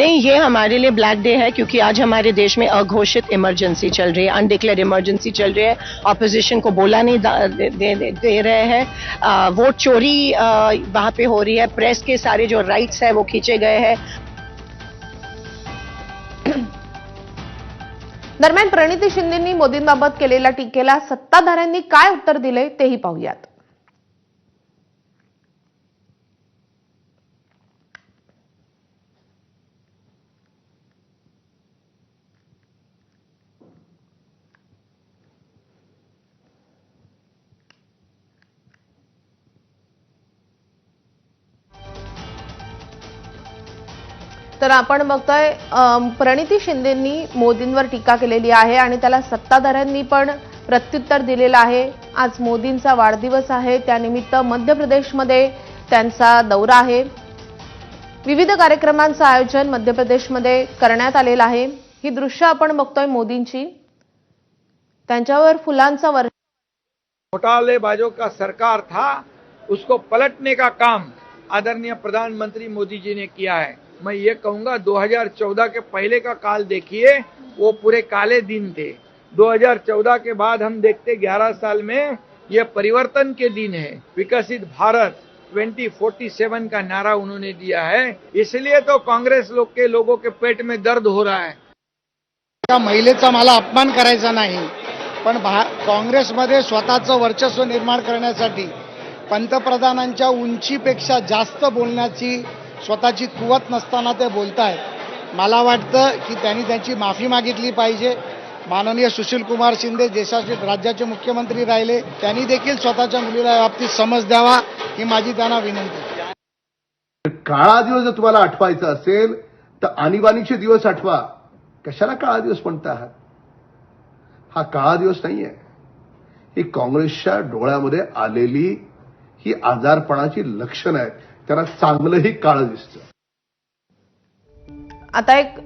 नहीं ये हमारे लिए ब्लैक डे है क्योंकि आज हमारे देश में अघोषित इमरजेंसी चल रही है अनडिक्लेयर इमरजेंसी चल रही है। ऑपोजिशन को बोला नहीं दे, दे, दे, रहे हैं। वोट चोरी वहाँ पे हो रही है। प्रेस के सारे जो राइट्स है वो खींचे गए हैं। दरम्यान प्रणिती शिंदेंनी मोदींबाबत केलेल्या टीकेला सत्ताधाऱ्यांनी काय उत्तर दिले तेही पाहूयात. तर आपण बघतोय प्रणिती शिंदेंनी मोदींवर टीका केलेली आहे आणि त्याला सत्ताधाऱ्यांनी पण प्रत्युत्तर दिलेलं आहे. आज मोदींचा वाढदिवस आहे. त्यानिमित्त मध्य प्रदेशमध्ये त्यांचा दौरा आहे. विविध कार्यक्रमांचं आयोजन मध्य प्रदेशमध्ये करण्यात आलेलं आहे. ही दृश्य आपण बघतोय मोदींची. त्यांच्यावर फुलांचा वर्ष घोटालेबाजों का सरकार था उसको पलटने का काम आदरणीय प्रधानमंत्री मोदी जी ने किया है। मैं ये कहूंगा 2014 के पहले का काल देखिए वो पूरे काले दिन थे। 2014 के बाद हम देखते 11 साल में ये परिवर्तन के दिन है। विकसित भारत 2047 का नारा उन्होंने दिया है। इसलिए तो कांग्रेस लोग के लोगों के पेट में दर्द हो रहा है। त्या महिलेचा मला अपमान करायचा नाही पण भा काँग्रेसमध्ये स्वतःचं वर्चस्व निर्माण करण्यासाठी पंतप्रधानांच्या उंचीपेक्षा जास्त बोलण्याची स्वतःची कुवत नसताना ते बोलतायत. मला वाटतं की त्यांनी त्यांची माफी मागितली पाहिजे. माननीय सुशीलकुमार शिंदे देशाचे राज्याचे मुख्यमंत्री राहिले त्यांनी देखील स्वतःच्या मुलीला बाबतीत समज द्यावा ही माझी त्यांना विनंती काळा दिवस जर तुम्हाला आठवायचा असेल तर आणीबाणीचे दिवस आठवा. कशाला काळा दिवस म्हणता आहात? हा काळा दिवस नाहीये. ही काँग्रेसच्या डोळ्यामध्ये आलेली ही आजारपणाची लक्षणं आहेत. त्याला चांगलंही काळ दिसतं. आता एक